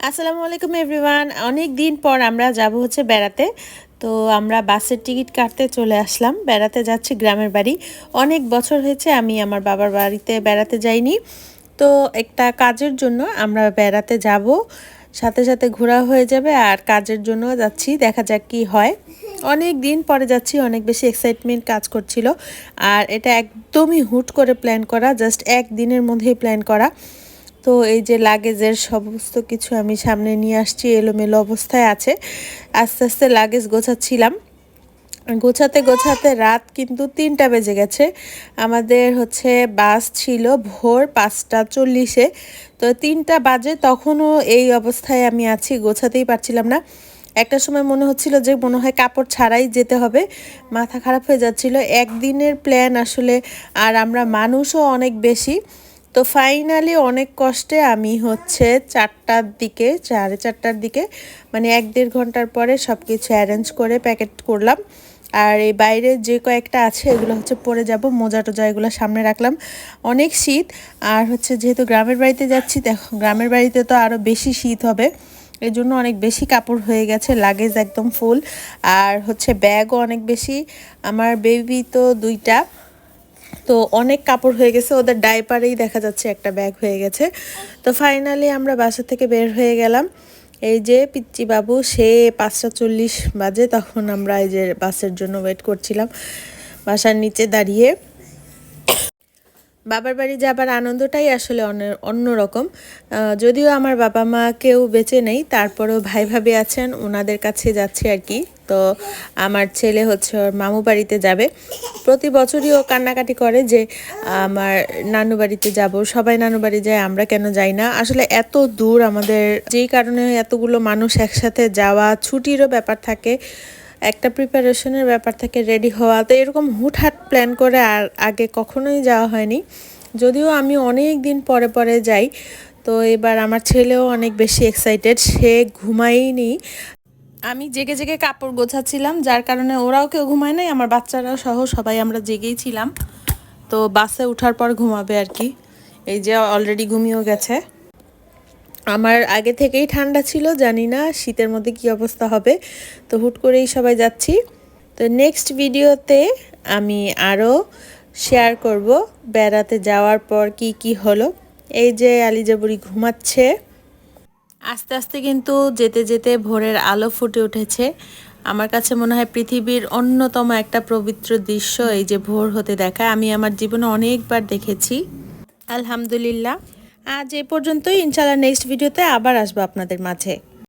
আসসালামু আলাইকুম এভরিওয়ান অনেক দিন পর আমরা যাব হচ্ছে বেড়াতে। তো আমরা বাসের টিকিট কাটতে চলে আসলাম। বেড়াতে যাচ্ছি গ্রামের বাড়ি। অনেক বছর হয়েছে আমি আমার বাবার বাড়িতে বেড়াতে যাইনি। তো একটা কাজের জন্য আমরা বেড়াতে যাব। সাথে সাথে ঘোরা হয়ে যাবে আর কাজের জন্য যাচ্ছি। দেখা যাক কি হয়। অনেক দিন পরে যাচ্ছি, অনেক বেশি এক্সাইটমেন্ট কাজ করছিল। আর এটা একদমই হুট করে প্ল্যান করা জাস্ট এক দিনের মধ্যেই প্ল্যান করা। তো এই যে লাগেজের সমস্ত কিছু আমি সামনে নিয়ে আসছি, এলোমেলো অবস্থায় আছে। আস্তে আস্তে লাগেজ গোছাচ্ছিলাম। গোছাতে গোছাতে রাত কিন্তু তিনটা বেজে গেছে। আমাদের হচ্ছে বাস ছিল ভোর পাঁচটা চল্লিশে। তো তিনটা বাজে তখনও এই অবস্থায় আমি আছি, গোছাতেই পারছিলাম না। একটা সময় মনে হচ্ছিল যে মনে হয় কাপড় ছাড়াই যেতে হবে। মাথা খারাপ হয়ে যাচ্ছিল। একদিনের প্ল্যান আসলে আর আমরা মানুষও অনেক বেশি। তো ফাইনালি অনেক কষ্টে আমি হচ্ছে চারটার দিকে, সাড়ে চারটার দিকে মানে এক দেড় ঘণ্টার পরে সব কিছু অ্যারেঞ্জ করে প্যাকেট করলাম। আর এই বাইরে যে কয়েকটা আছে, এগুলো হচ্ছে পরে যাব, মোজা টোজা এগুলো সামনে রাখলাম। অনেক শীত, আর হচ্ছে যেহেতু গ্রামের বাড়িতে যাচ্ছি, দেখো, গ্রামের বাড়িতে তো আরও বেশি শীত হবে। এই জন্য অনেক বেশি কাপড় হয়ে গেছে লাগেজ একদম ফুল আর হচ্ছে ব্যাগও অনেক বেশি। আমার বেবি তো দুইটা। তো অনেক কাপড় হয়ে গেছে, ওদের ডাইপারেই দেখা যাচ্ছে একটা ব্যাগ হয়ে গেছে। তো ফাইনালি আমরা বাসা থেকে বের হয়ে গেলাম। এই যে পিচ্চি বাবু, সে পাঁচটা চল্লিশ বাজে, তখন আমরা এই যে বাসের জন্য ওয়েট করছিলাম বাসার নিচে দাঁড়িয়ে। বাবার বাড়ি যাবার আনন্দটাই আসলে অন্যরকম। যদিও আমার বাবা মা কেউ বেঁচে নেই, তারপরেও ভাই ভাবি আছেন, ওনাদের কাছে যাচ্ছে আর কি। তো আমার ছেলে হচ্ছে ওর মামু বাড়িতে যাবে। প্রতি বছরই ও কান্নাকাটি করে যে, আমার নানু বাড়িতে যাব, সবাই নানু বাড়ি যায়, আমরা কেন যাই না? আসলে এত দূর আমাদের, যেই কারণে এতগুলো মানুষ একসাথে যাওয়া ছুটিরও ব্যাপার থাকে, একটা প্রিপারেশনের ব্যাপার থাকে, রেডি হওয়া, তো এরকম হুটহাট প্ল্যান করে আর আগে কখনোই যাওয়া হয়নি। যদিও আমি অনেক দিন পরে পরে যাই, তো এবার আমার ছেলেও অনেক বেশি এক্সাইটেড, সে ঘুমাইনি আমি জেগে জেগে কাপড় গোছাচ্ছিলাম, যার কারণে ওরাও কেউ ঘুমায় নাই, আমার বাচ্চারাও সহ সবাই আমরা জেগেই ছিলাম। তো বাসে ওঠার পর ঘুমাবে আর কি। এই যে অলরেডি ঘুমিয়েও গেছে। আমার আগে থেকেই ঠান্ডা ছিল, জানি না শীতের মধ্যে কি অবস্থা হবে। তো হুট করেই সবাই যাচ্ছি। তো নেক্সট ভিডিওতে আমি আরও শেয়ার করব, বেড়াতে যাওয়ার পর কি কি হলো। এই যে আলিজাবুড়ি ঘুমাচ্ছে। আস্তে আস্তে কিন্তু যেতে যেতে ভোরের আলো ফুটে উঠেছে। আমার কাছে মনে হয় পৃথিবীর অন্যতম একটা পবিত্র দৃশ্য এই যে ভোর হতে দেখা আমি আমার জীবনে অনেকবার দেখেছি। আলহামদুলিল্লাহ। আজ এ পর্যন্তই। ইনশাল্লাহ নেক্সট ভিডিওতে আবার আসব আপনাদের মাঝে।